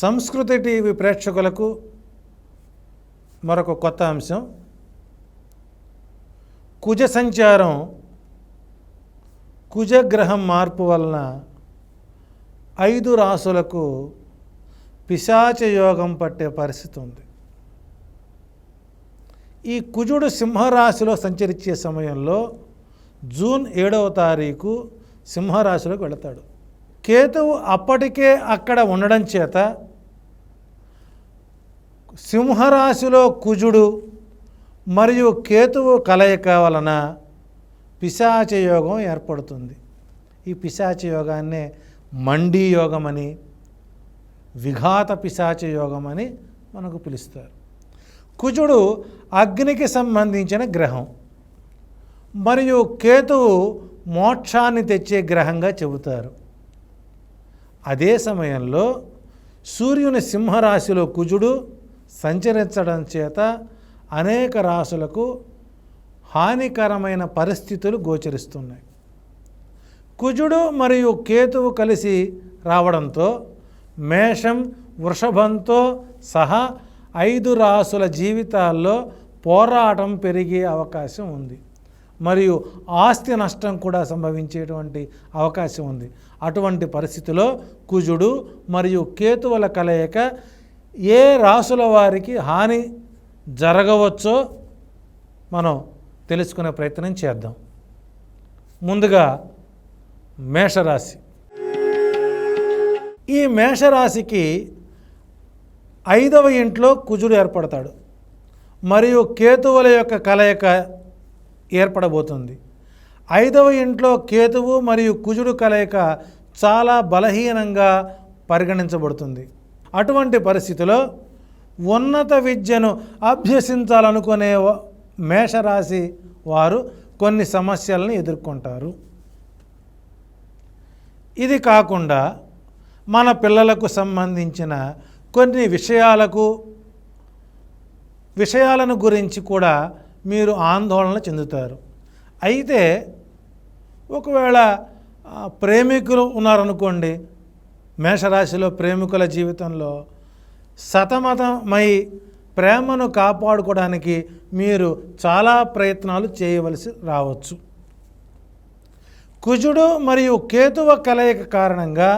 సంస్కృతి టీవీ ప్రేక్షకులకు మరొక కొత్త అంశం. కుజ సంచారం కుజగ్రహం మార్పు వలన ఐదు రాసులకు పిశాచ యోగం పట్టే పరిస్థితి ఉంది. ఈ కుజుడు సింహరాశిలో సంచరించే సమయంలో జూన్ ఏడవ తారీఖు సింహరాశిలోకి వెళతాడు. కేతువు అప్పటికే అక్కడ ఉండడం చేత సింహరాశిలో కుజుడు మరియు కేతువు కలయిక వలన పిశాచ యోగం ఏర్పడుతుంది. ఈ పిశాచ యోగాన్నే మండీ యోగం అని విఘాత పిశాచ యోగం అని మనకు పిలుస్తారు. కుజుడు అగ్నికి సంబంధించిన గ్రహం మరియు కేతువు మోక్షాన్ని తెచ్చే గ్రహంగా చెబుతారు. అదే సమయంలో సూర్యుని సింహరాశిలో కుజుడు సంచరించడం చేత అనేక రాశులకు హానికరమైన పరిస్థితులు గోచరిస్తున్నాయి. కుజుడు మరియు కేతువు కలిసి రావడంతో మేషం వృషభంతో సహా ఐదు రాసుల జీవితాల్లో పోరాటం పెరిగే అవకాశం ఉంది. మరియు ఆస్తి నష్టం కూడా సంభవించేటువంటి అవకాశం ఉంది. అటువంటి పరిస్థితిలో కుజుడు మరియు కేతువుల కలయిక ఏ రాసుల వారికి హాని జరగవచ్చో మనం తెలుసుకునే ప్రయత్నం చేద్దాం. ముందుగా మేషరాశి. ఈ మేషరాశికి ఐదవ ఇంట్లో కుజుడు ఏర్పడతాడు. మరియు కేతువుల యొక్క కలయిక ఏర్పడబోతుంది. ఐదవ ఇంట్లో కేతువు మరియు కుజుడు కలయిక చాలా బలహీనంగా పరిగణించబడుతుంది. అటువంటి పరిస్థితిలో ఉన్నత విద్యను అభ్యసించాలనుకునే మేషరాశి వారు కొన్ని సమస్యలను ఎదుర్కొంటారు. ఇది కాకుండా మన పిల్లలకు సంబంధించిన కొన్ని విషయాలకు విషయాలను గురించి కూడా మీరు ఆందోళన చెందుతారు. అయితే ఒకవేళ ప్రేమికులు ఉన్నారనుకోండి మేషరాశిలో ప్రేమికుల జీవితంలో సతమతమై ప్రేమను కాపాడుకోవడానికి మీరు చాలా ప్రయత్నాలు చేయవలసి రావచ్చు. కుజుడు మరియు కేతువ కలయిక కారణంగా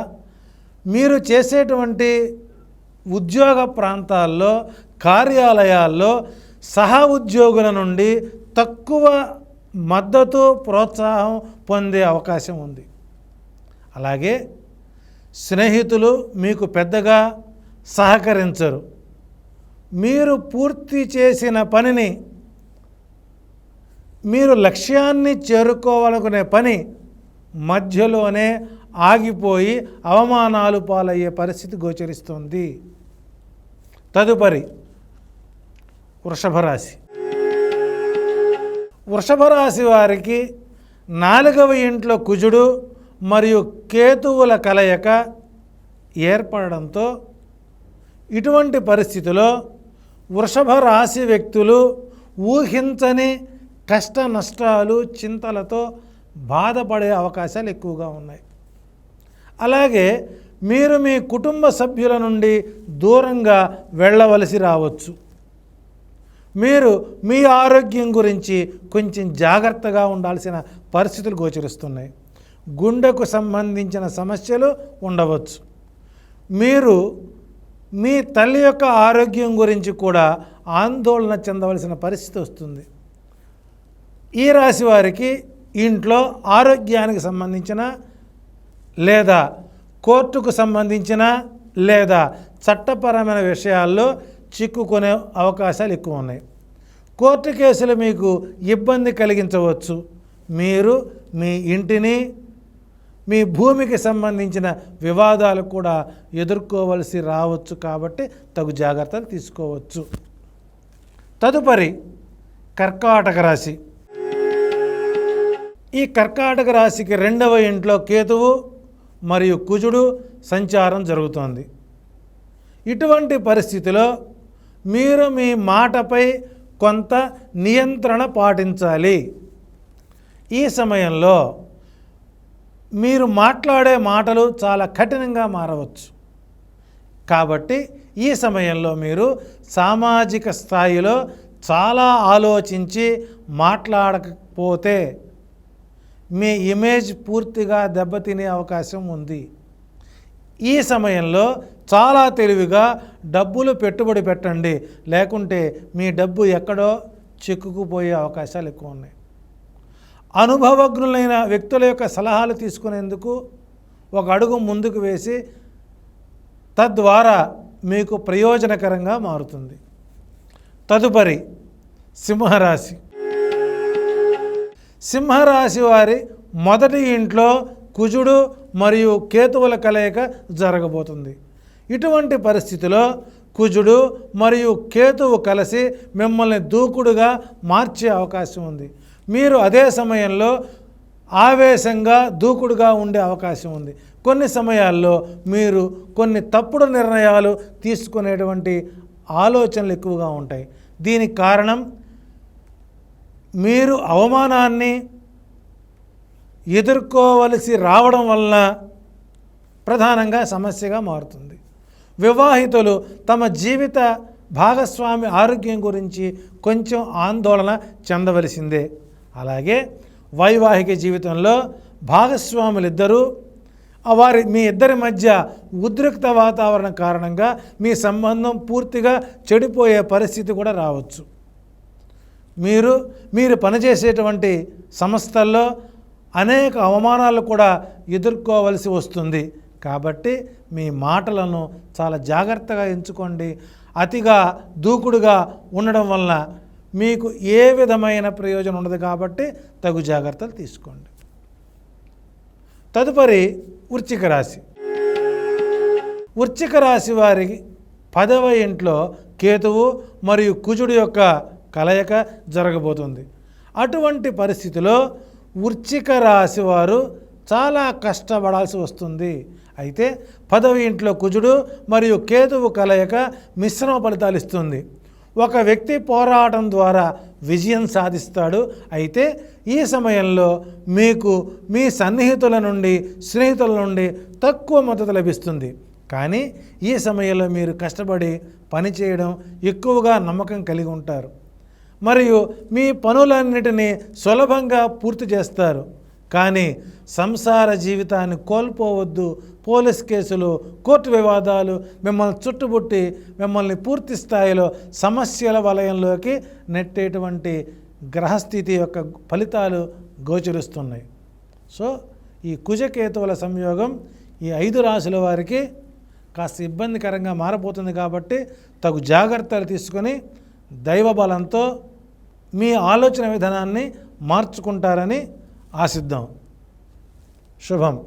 మీరు చేసేటువంటి ఉద్యోగ ప్రాంతాల్లో కార్యాలయాల్లో సహ ఉద్యోగుల నుండి తక్కువ మద్దతు ప్రోత్సాహం పొందే అవకాశం ఉంది. అలాగే స్నేహితులు మీకు పెద్దగా సహకరించరు. మీరు పూర్తి చేసిన పనిని మీరు లక్ష్యాన్ని చేరుకోవాలనుకునే పని మధ్యలోనే ఆగిపోయి అవమానాలు పాలయ్యే పరిస్థితి గోచరిస్తుంది. తదుపరి వృషభ రాశి. వృషభ రాశి వారికి నాలుగవ ఇంట్లో కుజుడు మరియు కేతువుల కలయిక ఏర్పడడంతో ఇటువంటి పరిస్థితిలో వృషభ రాశి వ్యక్తులు ఊహించని కష్ట నష్టాలు చింతలతో బాధపడే అవకాశాలు ఎక్కువగా ఉన్నాయి. అలాగే మీరు మీ కుటుంబ సభ్యుల నుండి దూరంగా వెళ్ళవలసి రావచ్చు. మీరు మీ ఆరోగ్యం గురించి కొంచెం జాగ్రత్తగా ఉండాల్సిన పరిస్థితులు గోచరిస్తున్నాయి. గుండెకు సంబంధించిన సమస్యలు ఉండవచ్చు. మీరు మీ తల్లి యొక్క ఆరోగ్యం గురించి కూడా ఆందోళన చెందవలసిన పరిస్థితి వస్తుంది. ఈ రాశి వారికి ఇంట్లో ఆరోగ్యానికి సంబంధించిన లేదా కోర్టుకు సంబంధించిన లేదా చట్టపరమైన విషయాల్లో చిక్కుకునే అవకాశాలు ఎక్కువ ఉన్నాయి. కోర్టు కేసులు మీకు ఇబ్బంది కలిగించవచ్చు. మీరు మీ ఇంటిని మీ భూమికి సంబంధించిన వివాదాలు కూడా ఎదుర్కోవలసి రావచ్చు కాబట్టి తగు జాగ్రత్తలు తీసుకోవచ్చు. తదుపరి కర్కాటక రాశి. ఈ కర్కాటక రాశికి రెండవ ఇంట్లో కేతువు మరియు కుజుడు సంచారం జరుగుతోంది. ఇటువంటి పరిస్థితిలో మీరు మీ మాటపై కొంత నియంత్రణ పాటించాలి. ఈ సమయంలో మీరు మాట్లాడే మాటలు చాలా కఠినంగా మారవచ్చు. కాబట్టి ఈ సమయంలో మీరు సామాజిక స్థాయిలో చాలా ఆలోచించి మాట్లాడకపోతే మీ ఇమేజ్ పూర్తిగా దెబ్బతినే అవకాశం ఉంది. ఈ సమయంలో చాలా తెలివిగా డబ్బులు పెట్టుబడి పెట్టండి. లేకుంటే మీ డబ్బు ఎక్కడో చిక్కుకుపోయే అవకాశాలు ఎక్కువ ఉన్నాయి. అనుభవజ్ఞులైన వ్యక్తుల యొక్క సలహాలు తీసుకునేందుకు ఒక అడుగు ముందుకు వేసి తద్వారా మీకు ప్రయోజనకరంగా మారుతుంది. తదుపరి సింహరాశి. సింహరాశి వారి మొదటి ఇంట్లో కుజుడు మరియు కేతువుల కలయిక జరగబోతుంది. ఇటువంటి పరిస్థితిలో కుజుడు మరియు కేతువు కలిసి మిమ్మల్ని దూకుడుగా మార్చే అవకాశం ఉంది. మీరు అదే సమయంలో ఆవేశంగా దూకుడుగా ఉండే అవకాశం ఉంది. కొన్ని సమయాల్లో మీరు కొన్ని తప్పుడు నిర్ణయాలు తీసుకునేటువంటి ఆలోచనలు ఎక్కువగా ఉంటాయి. దీనికి కారణం మీరు అవమానాన్ని ఎదుర్కోవలసి రావడం వలన ప్రధానంగా సమస్యగా మారుతుంది. వివాహితులు తమ జీవిత భాగస్వామి ఆరోగ్యం గురించి కొంచెం ఆందోళన చెందవలసిందే. అలాగే వైవాహిక జీవితంలో భాగస్వాములిద్దరూ వారి మీ ఇద్దరి మధ్య ఉద్రిక్త వాతావరణం కారణంగా మీ సంబంధం పూర్తిగా చెడిపోయే పరిస్థితి కూడా రావచ్చు. మీరు మీరు పనిచేసేటువంటి సంస్థల్లో అనేక అవమానాలు కూడా ఎదుర్కోవలసి వస్తుంది. కాబట్టి మీ మాటలను చాలా జాగ్రత్తగా ఎంచుకోండి. అతిగా దూకుడుగా ఉండడం వలన మీకు ఏ విధమైన ప్రయోజనం ఉండదు కాబట్టి తగు జాగ్రత్తలు తీసుకోండి. తదుపరి వృచ్చిక రాశి. వృచ్చిక రాశి వారి పదవ ఇంట్లో కేతువు మరియు కుజుడు యొక్క కలయిక జరగబోతుంది. అటువంటి పరిస్థితిలో వృచ్చిక రాశి వారు చాలా కష్టపడాల్సి వస్తుంది. అయితే పదవి ఇంట్లో కుజుడు మరియు కేతువు కలయిక మిశ్రమ ఫలితాలు ఇస్తుంది. ఒక వ్యక్తి పోరాటం ద్వారా విజయం సాధిస్తాడు. అయితే ఈ సమయంలో మీకు మీ సన్నిహితుల నుండి స్నేహితుల నుండి తక్కువ మద్దతు లభిస్తుంది. కానీ ఈ సమయంలో మీరు కష్టపడి పనిచేయడం ఎక్కువగా నమ్మకం కలిగి ఉంటారు. మరియు మీ పనులన్నిటినీ సులభంగా పూర్తి చేస్తారు. కానీ సంసార జీవితాన్ని కోల్పోవద్దు. పోలీస్ కేసులు కోర్టు వివాదాలు మిమ్మల్ని చుట్టుముట్టి మిమ్మల్ని పూర్తి స్థాయిలో సమస్యల వలయంలోకి నెట్టేటువంటి గ్రహస్థితి యొక్క ఫలితాలు గోచరిస్తున్నాయి. సో ఈ కుజకేతువుల సంయోగం ఈ ఐదు రాశుల వారికి కాస్త ఇబ్బందికరంగా మారబోతుంది కాబట్టి తగు జాగ్రత్తలు తీసుకొని దైవ బలంతో మీ ఆలోచన విధానాన్ని మార్చుకుంటారని ఆశిద్దాం. శుభం.